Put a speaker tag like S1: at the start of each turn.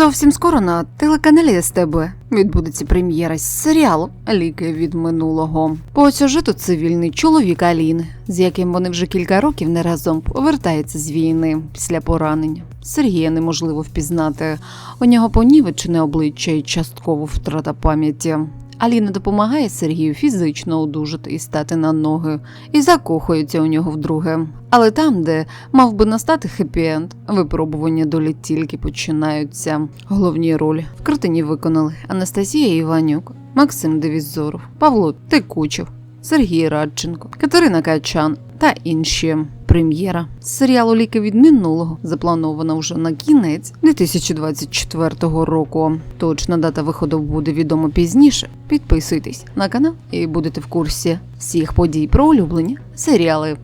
S1: Зовсім скоро на телеканалі СТБ відбудеться прем'єра серіалу Ліки від минулого. По сюжету цивільний чоловік Алін, з яким вони вже кілька років не разом повертається з війни після поранення. Сергія неможливо впізнати. У нього понівечене обличчя і частково втрата пам'яті. Аліна допомагає Сергію фізично одужати і стати на ноги, і закохується у нього вдруге. Але там, де мав би настати хеппі-енд, випробування долі тільки починаються. Головні ролі в картині виконали Анастасія Іванюк, Максим Девізоров, Павло Текучев, Сергій Радченко, Катерина Качан та інші. Прем'єра серіалу Ліки від минулого запланована вже на кінець 2024 року. Точна дата виходу буде відома пізніше. Підписуйтесь на канал і будете в курсі всіх подій про улюблені серіали.